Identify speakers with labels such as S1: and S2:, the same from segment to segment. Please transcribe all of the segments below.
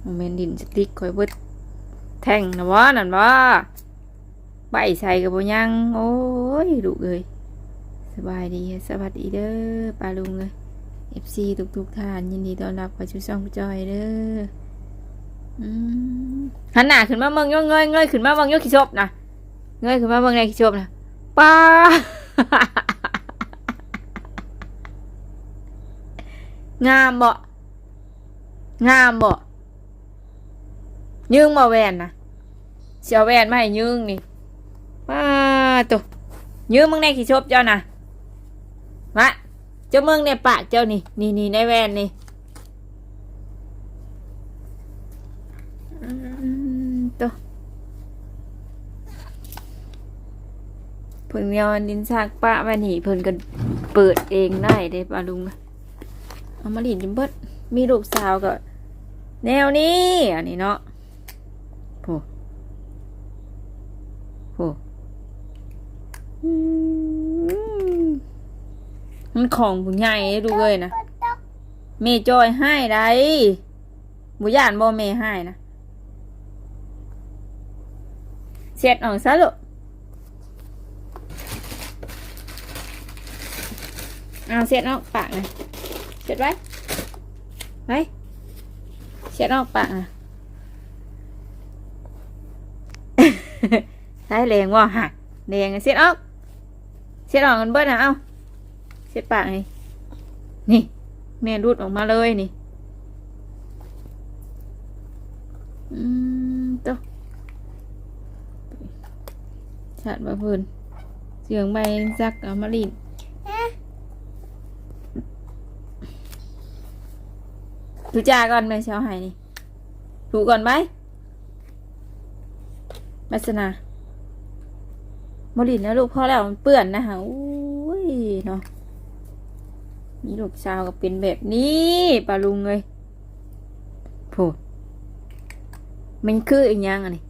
S1: โมเมนดินสติ๊กคอยเบิดแทงนะวะนั่นวะใบใส่กับบ่ยัง โอ้ยลูกเอ้ยสบายดีสวัสดีเด้อปลาลุงเลย FC ทุกทุกๆท่านยินดีต้อนรับเข้าสู่ช่องจอยเด้ออืมหันหน้าขึ้นมาเมืองยเงยเงยขึ้นมาเมืองยขี้ชบนะเงยขึ้นมาเมืองในขี้ชบนะป้างาม ยืงบ่แวนนะเสียแวนมาให้ยืงนี่ป้าตัวยืงมึงในขี้ชบเจ้านะมาเจ้ามึงในปากเจ้านี่นี่นี่ในแวนนี่ตัวเพิ่นยอนดินซากปะมานี่เพิ่นก็เปิดเองได้เด้ปาลุงเอามาหลินจิมเบิดมีลูกสาวก็แนวนี้อันนี้เนาะ โผโผอืมมันของผู้ใหญ่ดูเลยนะเมจอยให้ได้บุญานบ่เมให้นะเสร็จออกซะลูกเอาเสร็จออกปากนะเช็ดไว้ไว้เช็ดออกปากอะ ใช้แรงว่าหักแรงอะเช็ดออกเช็ดออกกันเบิดนะเอาเช็ดปากนี่นี่แม่รูดออกมาเลยนี่อืมตัวชัดมาเพิ่นเสียงใบซักเอามาลินถูจาก่อนแม่เช้าใหายนี่ถูก่อนไหม มัสนาโมลินนะลูกพ่อแล้วมันเปื้อนนะคะอุ้ยเนาะมีลูกสาวก็เป็นแบบนี้ปลาลุงเลยโผมันคืออีกอย่างอะนี่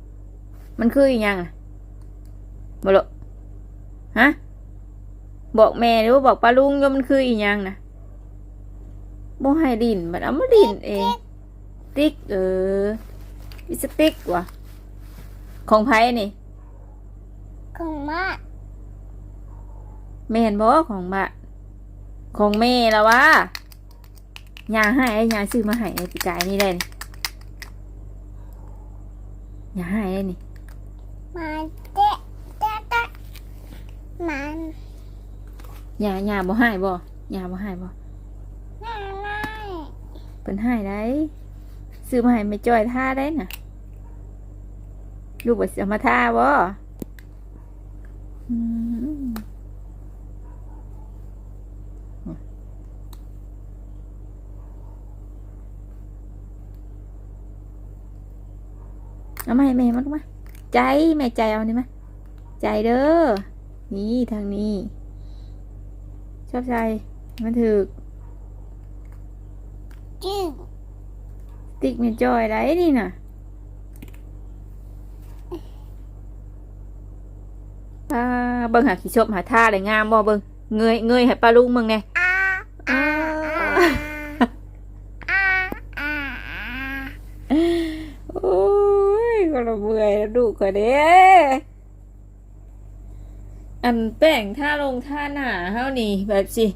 S1: มันคืออีกอย่างอะบอลฮะบอกแม่หรือว่าบอกปลาลุงว่ามันคืออีกอย่างนะบ่ให้ดินมันเอามาดินเอง ติ๊กเออวิสติ๊กวะ ของไผ่นี่
S2: ของมา
S1: แม่นบ่ของบะของแม่แล้ววะยาให้ไอ้ยาซื้อมาให้ไอ้ปีกายนี่ได้นี่ยาให้ได้นี่
S2: มาเจ๊เจ๊เจ๊มัน
S1: ยายาบ่ให้บ่ยาบ่ให้บ่
S2: น่าน่า
S1: เพิ่นให้ได้ซื้อมาให้ไม่จ้อยท่าได้น่ะ ลูกบ่สิเอามาท่าบ่อืมเอามาให้แม่มันมาใจแม่ใจเอานี่มาใจเด้อ นี่ทางนี้ ชอบใจ มันถือ
S2: จืด
S1: ติ๊กแม่จอยได้นี่น่ะ ป้าเบิ่งหาขี้ชบหาท่าได้งามบ่เบิ่งเงยเงยให้ปลาลุงมึงไง
S2: อา
S1: อ้า
S2: อาอา
S1: โอ้ยก็ระเบื่อยแล้วดูก็เด้อันแป้งท่าลงท่าหน้าเฮานี่แบบสิ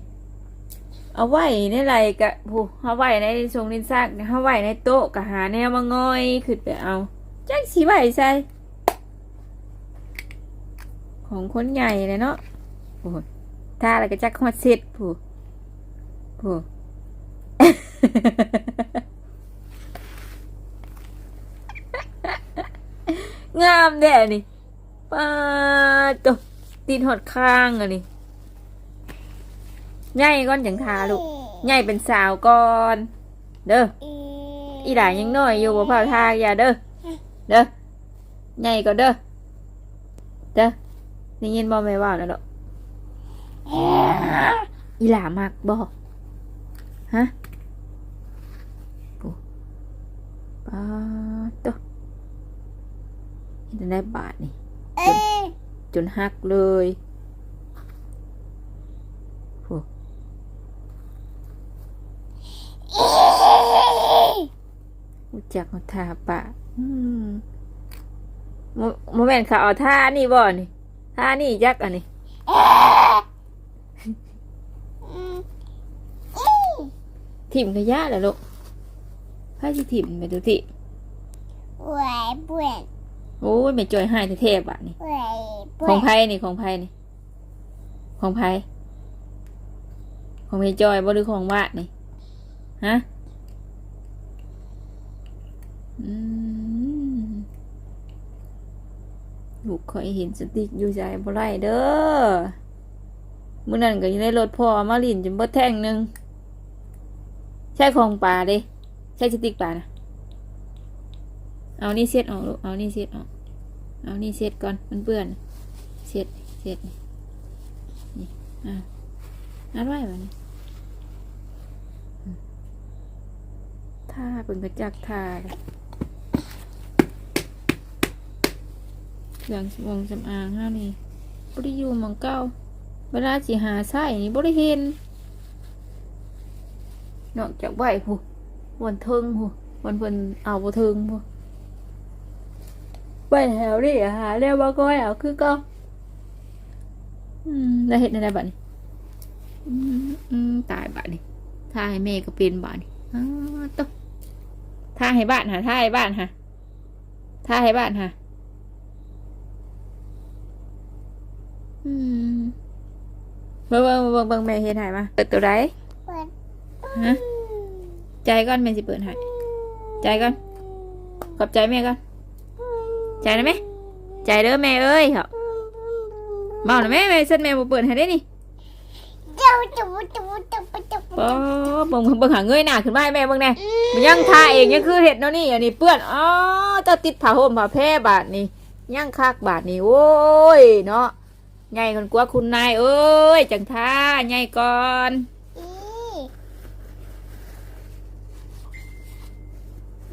S1: เอาไว้ในไรกะผู้เอาไว้ในทรงนินซากเอาไว้ในโต๊ะกะหาแนวมางอยขึ้นไปเอาจักสีไว้ใส่ ของคนใหญ่เลยเนาะโอ้ท่าอะไรก็จักฮอดเสร็จผู้ผู้งามแด่นี่ป้าตวตีนหดข้างอะนี่ใหญ่ก้อนจังทาลูกใหญ่เป็นสาวก่อน เด้ออีหลานยังน้อยอยู่บ่พาทาอย่าเด้อเด้อใหญ่ก็เด้อเด้อ ได้ยินบ่แม่ว่าแล้วดอกอีหลามักบ่ฮะปาตัวเห็นได้บาทนี่
S2: เอ๊ะ
S1: จนหักเลยโห
S2: เอ๊ะ
S1: อู้จักเอาท่าปะโมโมเมนต์เขาเอาท่านี่บ่นี่ ท่านี่ยักษ์อันนี้
S2: อืมอี
S1: ถิ่มขยะแหละลูกพาสิถิ่มไปดูที่
S2: หวเปื่อน
S1: โอ้ยไม่จอยให้เทพอะนี่ข
S2: อ
S1: งไพ่นี่ของไพ่นี่ ของไพ่ของไม่จอยบ่หรือของวาดนี่ฮะอืม ลูกเคยเห็นสติ๊กอยู่ใจบ่ไรเด้อมื้อนั้นก็อยู่ในรถพ่อมาลินจนบ่แท่งหนึ่งใช่ของป่าเด้ใช่สติ๊กป่านะเอานี่เช็ดออกลูกเอานี่เช็ดออก เอานี่เช็ดก่อนมันเปื้อนเช็ดเช็ดนี่อะอัดไว้แบบนี้อืมท่าเป็นกระจักท่าเลย เครื่องวงสำอางเฮานี่บริยูหมองเก้าเวลาสิหาไส้นี่บริเห็นนอกจากไหวผู้วันเทิงผู้วันเพิ่นเอาบ่เทิงผู้ไปแถวนี่หาเรียกว่าก้อยเอาคือก็อืมแล้วเห็นอะไรบ้านี้อืมอืมตายบ้านี้ท่าให้แม่ก็เป็นบ้านี้อ้าวตุ๊ท่าให้บ้านหาท่าให้บ้านหาท่าให้บ้านหาอืม เบิ่งเบิ่งเบิ่งเบิ่งแม่เห็นหายมา เปิดตัวไร
S2: เปิด
S1: ฮะใจก่อนแม่สิเปิดให้ใจก่อนขอบใจแม่ก่อนใจนะแม่ใจเด้อแม่เอ้ยเหรอบอกนะแม่แม่เส้นแม่บ่เปิดให้ได้นี่
S2: เจ้าจูจูจูจู
S1: ปอเบิ่งเบิ่งหาเงยหน้าขึ้นมาให้แม่เบิ่งแน่มันยังทาเองยังคือเห็ดเนาะนี่อันนี้เปื้อนอ๋อเจ้าติดผ้าห่มผ้าแพร่บาดนี่ยังคักบาดนี่โอ้ยเนาะ ใหญ่คนกว่าคุณนายเอ้ย จังท่าใหญ่ก่อน
S2: อี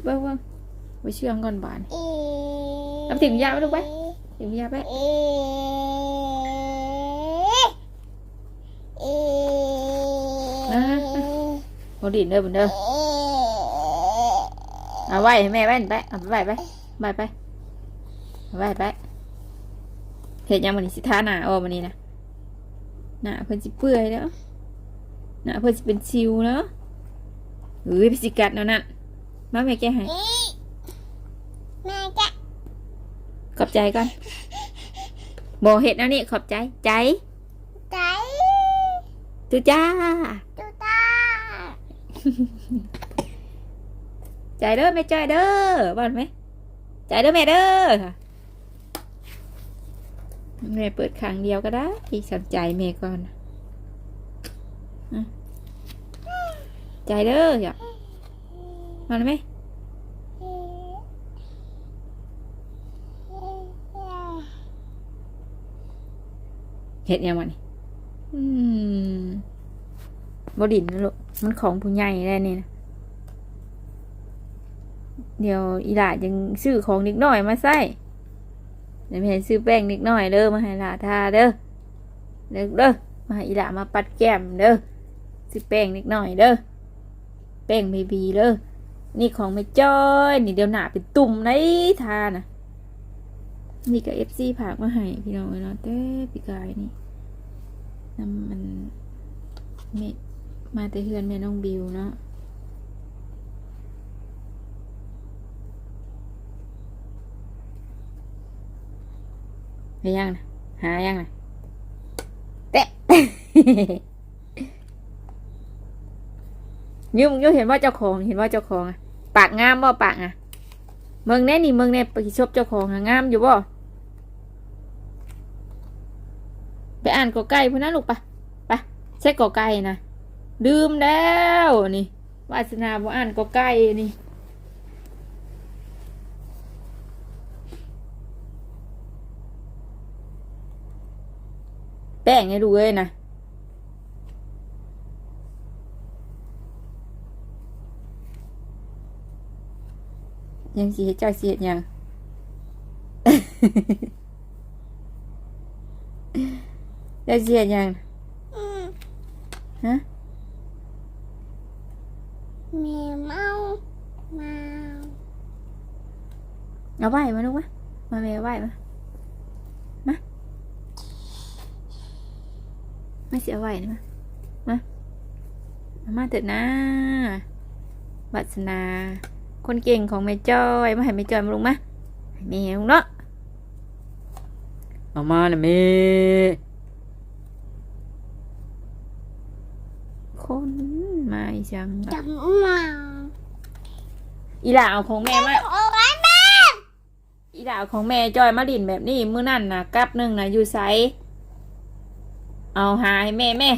S1: เบิ่งเบิ่งไปเชื่องก่อนบาดนี่
S2: อี
S1: เอาถึงยาไปลูกไปถึงยาไป
S2: อีอี
S1: โอดินเด้อบุญเด้อเอาไว้ให้แม่ไว้ไปเอาไปไว้ไปไว้ไปเอาไว้ไป เห็ดยังมันสิท่าหนาออกมันนี่นะหนาเพิ่นสิเปื่อยแล้วหนาเพิ่นสิเป็นชิวเนาะเฮ้ยพิสิกัดเนาะนั่นมาแม่แก้ให้
S2: อีแม่จะ
S1: ขอบใจก่อนบอกเห็ดแล้วนี่ขอบใจใจ
S2: ใจ
S1: ตุจ้า
S2: ตูตา
S1: ใจเด้อแม่ใจเด้อบ้านไหมใจเด้อแม่เด้อค่ะ แม่เปิดครั้งเดียวก็ได้อีกสนใจแม่ก่อนนะอะใจเด้ออย่ามาเลยไหมเห็ดยังวะนี่อืมบดินนะลูกมันของผู้ใหญ่ได้นี่นะเดี๋ยวอีหลายังซื้อของนิดหน่อยมาใส่ ดี๋ยวแม่ซื้อแป้งนิดหน่อยเด้อมาให้หลาทาเด้อเด้อเด้อมาให้อีหลามาปัดแก้มเด้อซื้อแป้งนิดหน่อยเด้อแป้งเบบีเด้อนี่ของไม่จ้อยนี่เดี๋ยวหนาเป็นตุ่มในทานะนี่ก็เอฟซีผากมาให้พี่น้องเนาะแต่พี่กายนี่น้ำมันเมมาแต่เฮือนแม่น้องบิวเนาะ หายังนะหายังนะเตะยุ่งยุ่งเห็นว่าเจ้าของเห็นว่าเจ้าของอะปากงามบ่ปากอะเมืองแน่นี่เมืองแน่ไปชบเจ้าของงามอยู่บ่ไปอ่านกอไก่พุ่นนะลูกปะปะใช่กอไก่นะดื่มแล้วนี่วาสนาบ่อ่านกอไก่นี่ แป้งให้ดูเลยนะ ยังสีเฮ็ดเจ้าสีเฮ็ดหยังเจ้าสีเฮ็ดหยัง
S2: อืม
S1: ฮะ
S2: แมวเมาเมา
S1: เอาไหวมาลูกมะมาแม่ไหวมามา ไม่เสียไหวนะมามามาเถิดนะวัสนา คนเก่งของแม่จ้อยมาให้แม่จ้อยมาลุงมาให้แม่ลุงเนาะมามานะแม่คนมาอีจัง
S2: จับมา
S1: อีหล่าเอาของแม่มา
S2: โอ้ยแม่
S1: อีหล่าเอาของแม่จ้อยมาดินแบบนี้มื้อนั่นนะกับหนึ่งนะอยู่ไส เอาหาให้แม่แม่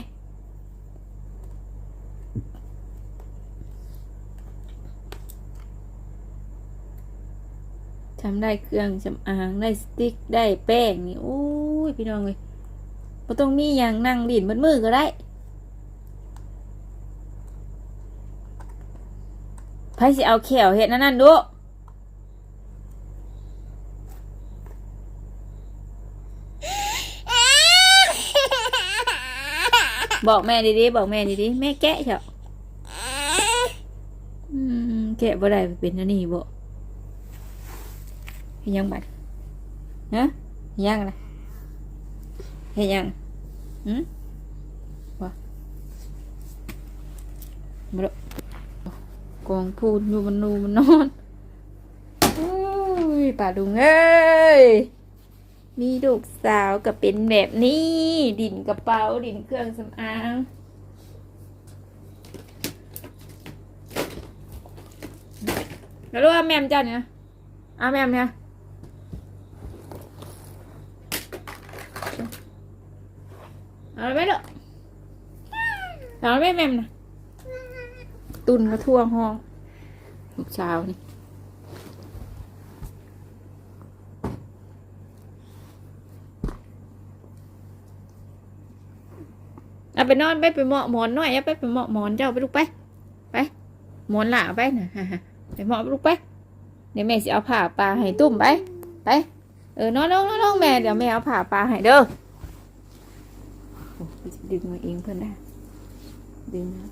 S1: ทำได้เครื่องสำอางได้สติ๊กได้แป้งนี่โอ้ยพี่น้องเลยบ่ต้องมีอย่างนั่งดินบนมือก็ได้ไผสิเอาแขวเห็ดนั่นนั่นดู บอกแม่ดีๆบอกแม่ดีๆแม่แกะเถอะแกะบ่ได้เป็นอันนี้บ่เฮ็ดหยังบัดฮะเฮ็ดหยังนะเฮ็ดหยังหืมบ่บ่กองพูนอยู่บนนูมันนอนโอ้ยป่าดุงเอ้ย มีลูกสาวก็เป็นแบบนี้ ดินกระเป๋าดินเครื่องสำอางแล้วรู้ว่าแมมเจ้าเนี่ยเอาแมมเนี่ยเอาไหมลูกเอาไหมแมมนะตุนกระทั่วห้องลูกสาวนี่ เอาไปนอนไปไปเหมาะหมอนหน่อยเอาไปไปเหมาะหมอนเจ้าไปลูกไป ไปหมอนหล่าไปนะไปเหมาะไปลูกไปเดี๋ยวแม่สิเอาผ้าปลาให้ตุ้มไปไปเออนอนนอนนอนนอนแม่เดี๋ยวแม่เอาผ้าปลาให้เด้อโอ้ยดึงมาเองเพื่อนนะดึงนะ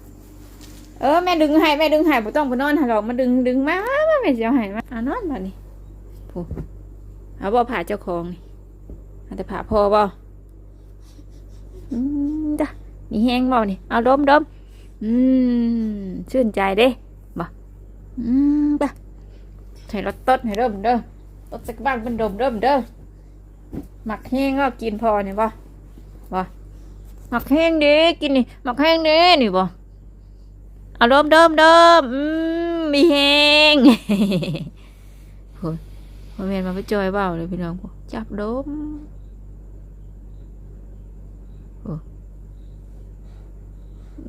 S1: เออแม่ดึงให้แม่ดึงให้บ่ต้องไปนอนหาหรอกมาดึงดึงมามามาแม่สิเอาให้มาอานอนมานี่โอ้เอาบ่ผ่าเจ้าของนี่เอาแต่ผ่าพอบ่อ มีแห้งบ่นี่เอาดมดมอืมชื่นใจเด้บ่อืมปะให้รถต้นให้เริ่มเด้อรถสักบ้างเป็นดมเริ่มเด้อหมักแห้งก็กินพอเนี่ยบ่บ่หมักแห้งเด้กินนี่หมักแห้งเด้นี่บ่เอาดมดมดมอืมมีแห้งโหพ่อแม่นมาไปจอยเบาเลยพี่น้องจับดม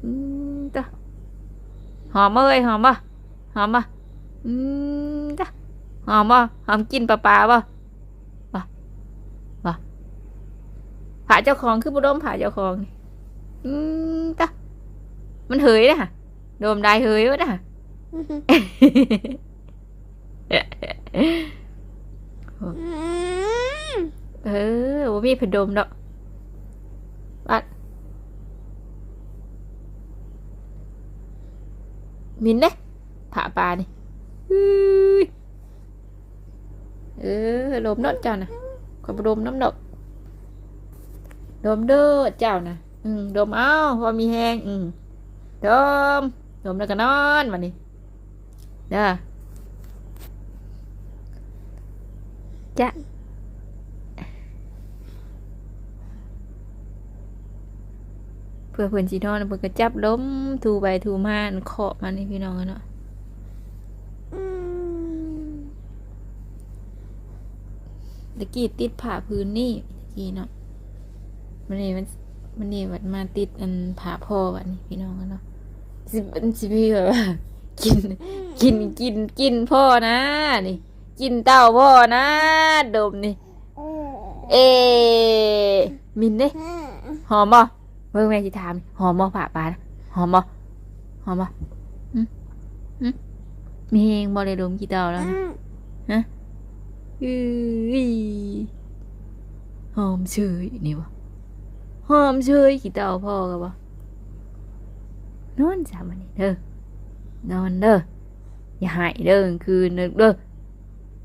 S1: อืมจ้ะหอมเอ้ยหอมป่ะหอมป่ะอืมจ้ะหอมป่ะหอมกินปลาปลาป่ะป่ะป่ะผ่าเจ้าของคือบุดมผ่าเจ้าของนี่อืมจ้ะมันเหยนะฮะโดมได้เหยวะนะฮะเออว่ามีเพดมดอกบัด มินเด้ผ่าปลานี่อื้อเออลมนดเจ้านะขอบดมน้ำดอกดมเด้อเจ้านะอืมดมเอาพอมีแหงอืมดมดมแล้วก็นอนมานี่เด้อจ้ะ เพื่อเพื่อนสีนอนเพื่อนก็จับล้มถูไปถูมาอันเคาะมันนี่พี่น้องกันเนาะตะกี้ติดผ่าพื้นนี่ตะกี้เนาะมันนี่มันมันนี่วัดมาติดอันผ่าพ่อวันนี้พี่น้องกันเนาะสิมันสิพี่แบบว่ากินกินกินกินพ่อนะนี่ กินเต้าพ่อนะดมนี่ เอมินเด้หอมบ่ เบิ่งแม่สิถามหอมบ่ผ่าปลานะหอมบ่หอมบ่หึหึมีเฮงบ่ได้ดมกี่เตาแล้วนะอื้อหอมเฉยนี่บ่หอมเฉยกี่เตาพอกับบ่นอนซะมื้อนี้เด้อนอนเด้ออย่าหายเด้อกลางคืนเด้อเด้อ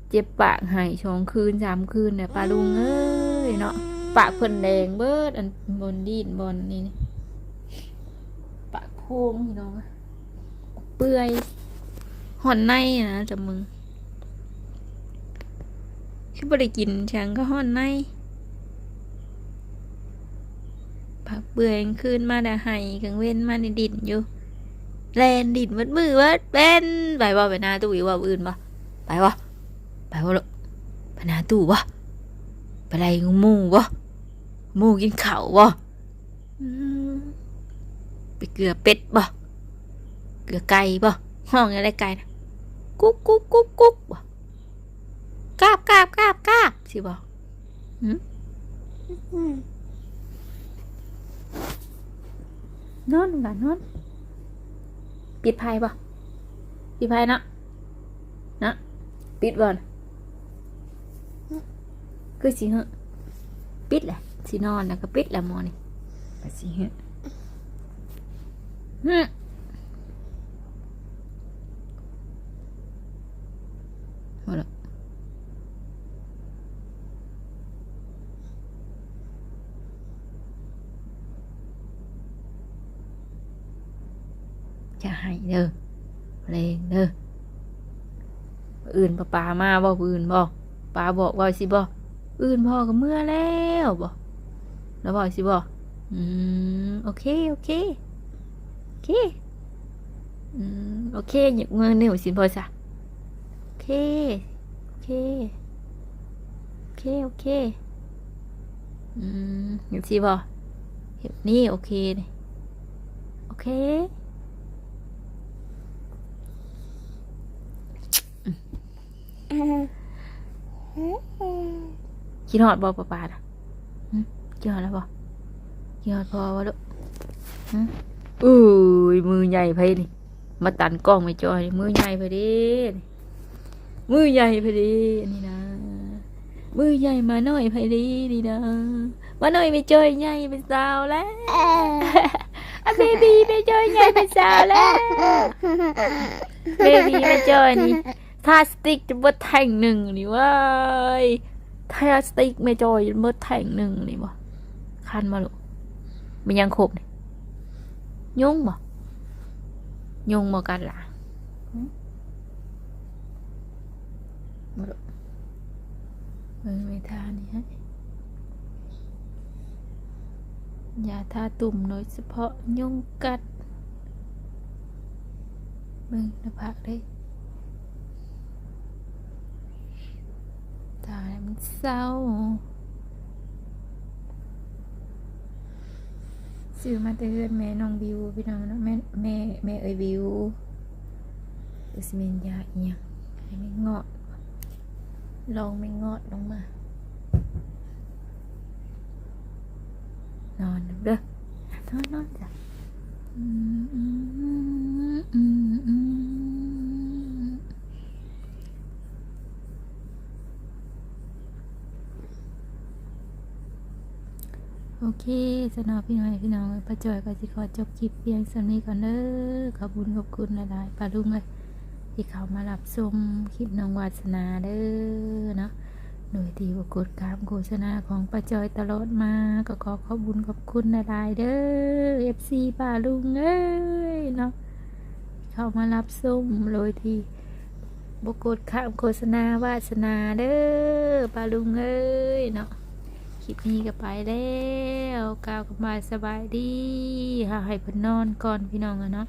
S1: เจ็บปากใหายสองคืนสามคืนเนี่ยปลาลุงเอ้ยเนาะ ปากเพิ่นแดงเบิดอันบนดีนบนนี่นี่ปากโพงพี่น้องเปื่อยห่อนในนะจำมึงคือบ่ได้กินฉันก็ห่อนในผักเปื่อยกลางคืนมาแต่ไห้กลางเว้นมาในดินอยู่แลนดินมัดมือวัดเป็นไปบ่ไปนาตู้อีว่าอื่นบ่ไปบ่ไปบ่ลูกไปนาตู้บ่ ปไรงูหมูบ่หมูกินเข้าวบ่ไปเกลือเป็ดบ่เกลือไก่บ่ห้องอะไรไก่นะกุ๊กกุ๊กกุ๊กกุ๊กบ่กาบกาบกาบกาบสิบ่
S2: อืม
S1: นอนกันนอนปิดไพ่ป่ะปิดไพ่นะนะปิดก่อน คือสิเหอะปิดแหละสินอนแล้วก็ปิดแล้วหมอนี่ไปสิเหอะฮึหมดแล้วจะให้เด้อเพลงเด้ออื่นปลาปลามาบ่อื่นบ่ปลาบอกว่าสิบ่ อื่นพ่อก็เมื่อแล้วบ่แล้วบอกสิบ่อืมโอเคโอเคโอเคอืมโอเคหยิบเงินเนี่ยสิบ่ซะโอเคโอเคโอเคโอเคอืมหยิบสิบ่หยิบนี่โอเคนโอเค
S2: อืม
S1: คิดฮอดบ่ปลาปลาน่ะหึคิดฮอดแล้วบ่คิดฮอดพอบ่ลูกหึอุ้ยมือใหญ่ไปนี่มาตันกล้องไม่จอยนี่มือใหญ่ไปดินี่มือใหญ่ไปดินี่นะ มือใหญ่มาหน่อยไปดินี่นะ มาหน่อยไม่จอยใหญ่เป็นสาวแล้ว
S2: เอ่อ
S1: อะเบบีไม่จอยใหญ่เป็นสาวแล้วเบบีไม่จอยนี่ถ้าสติ๊กจะเบิดแท่งหนึ่งนี่เว้าย ถ้าสติกไม่จอยจะเบิดแทงหนึ่งนี่บ่คันมาลูกมันยังครบนี่ยุ่งบ่ยุ่งบ่กันล่ะมาลูกเบิ่งไม่ทานี่ฮะยาทาตุ่มโดยเฉพาะยุงกัดเบิ่งหน้าผากได้ตายมัน เศร้าซื้อมาแต่เฮือนแม่น้องบิวพี่น้องนะแม่แม่แม่เอ้ยบิวอุสเมนยาอีหยังไม่งอด ลองไม่งอดลงมา นอนเด้อนอนนอนจ้ะอืมอืมอืมอืม เคสำหรับพี่น้องพี่น้องป้าจอยก็สิขอจบคลิปเพียงสำนี้ก่อนเด้อขอบคุณขอบคุณหลายๆป้าลุงเลยที่เขามารับชมคลิปน้องวาสนาเด้อเนาะโดยที่ว่ากดการโฆษณาของป้าจอยตลอดมาก็ขอขอบคุณขอบคุณหลายๆเด้อ FC ป้าลุงเอ้ยเนาะเข้ามารับส้มโดยที่บกดข้ามโฆษณาวาสนาเด้อปลาลุงเอ้ยเนาะ ลิปนี้ก็ไปแล้วกล่าวกับมาสบายดีหาให้เพนนอนก่อนพี่น้องอะเนาะ